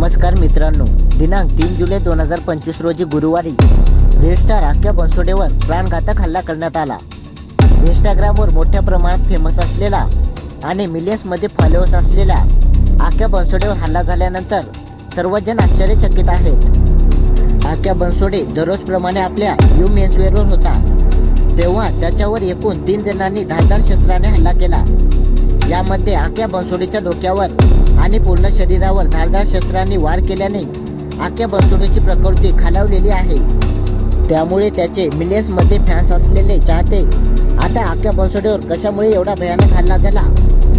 नमस्कार मित्रांनो. दिनांक तीन जुलै दोन हजार पंचवीस रोजी गुरुवारी रेस्टार अख्ख्या बनसोडेवर प्राणघातक हल्ला करण्यात आला. इंस्टाग्रामवर मोठ्या प्रमाणात फेमस असलेला आणि मिलियन्समध्ये फॉलोअर्स असलेला आख्या बनसोडेवर हल्ला झाल्यानंतर सर्वजण आश्चर्यचकित आहेत. आख्या बनसोडे दररोजप्रमाणे आपल्या यू मेन्सवेअरवर होता. तेव्हा त्याच्यावर एकूण तीन जणांनी धारदार शस्त्राने हल्ला केला. यामध्ये आख्या बनसोडीच्या डोक्यावर आणि पूर्ण शरीरावर धारदार शस्त्रांनी वार केल्याने आख्या बनसोडीची प्रकृती खालावलेली आहे. त्यामुळे त्याचे मिलियन्समध्ये फॅन्स असलेले चाहते आता आख्या बनसोडीवर कशामुळे एवढा भयानक हल्ला झाला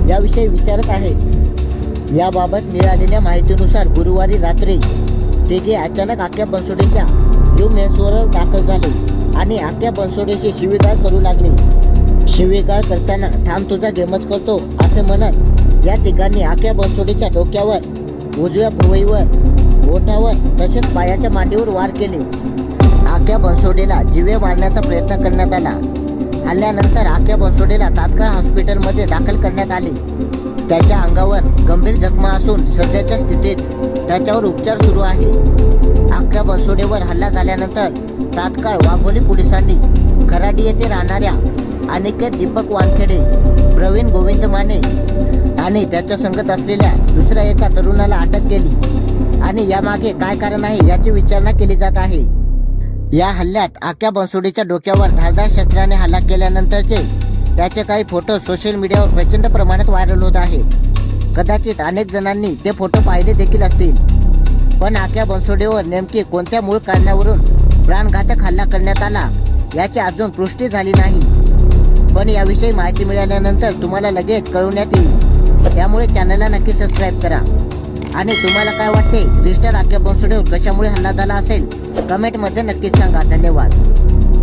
याविषयी विचारत आहेत. याबाबत मिळालेल्या माहितीनुसार गुरुवारी रात्री तिघे अचानक आख्या बनसोडीच्या यू मेन्सवर दाखल झाले. आणि आख्या बनसोडेशी शिवीगाळ करू लागले. शिवीगाळ करताना थांब तुझा गेमच करतो असे म्हणत या तिघांनी आख्या बनसोडीच्या डोक्यावर उजव्या भुवईवर ओठावर तसेच पायाच्या मांडीवर वार केले. आख्या बनसोडीला जिवे मारण्याचा प्रयत्न करण्यात आला. हल्ल्यानंतर आख्या बनसोडीला तात्काळ हॉस्पिटलमध्ये दाखल करण्यात आले. त्याच्या अंगावर गंभीर जखमा असून सध्याच्या स्थितीत त्याच्यावर उपचार सुरू आहे. संख्या बनसोडेवर हल्ला झाल्यानंतर तात्काळ वाघोली पोलिसांनी खराडी येथे राहणाऱ्या अनिकेत दीपक वानखेडे प्रवीण गोविंद माने आणि त्याच्या संगत असलेल्या दुसऱ्या एका तरुणाला अटक केली. आणि यामागे काय कारण आहे याची विचारणा केली जात आहे. या हल्ल्यात आख्या बनसोडीच्या डोक्यावर धारदार शस्त्राने हल्ला केल्यानंतरचे त्याचे काही फोटो सोशल मीडियावर प्रचंड प्रमाणात व्हायरल होत आहेत. कदाचित अनेक जणांनी ते फोटो पाहिले देखील असतील. पण आख्या बनसोडेवर नेमकी कोणत्या मूळ कारणावरून प्राणघातक हल्ला करण्यात आला याची अजून पुष्टी झाली नाही. पण याविषयी माहिती मिळाल्यानंतर तुम्हाला लगेच कळवण्यात येईल. त्यामुळे चॅनलला नक्की सबस्क्राईब करा. आणि तुम्हाला काय वाटते क्रिस्टर आख्या बनसोडेवर कशामुळे हल्ला झाला असेल कमेंटमध्ये नक्कीच सांगा. धन्यवाद.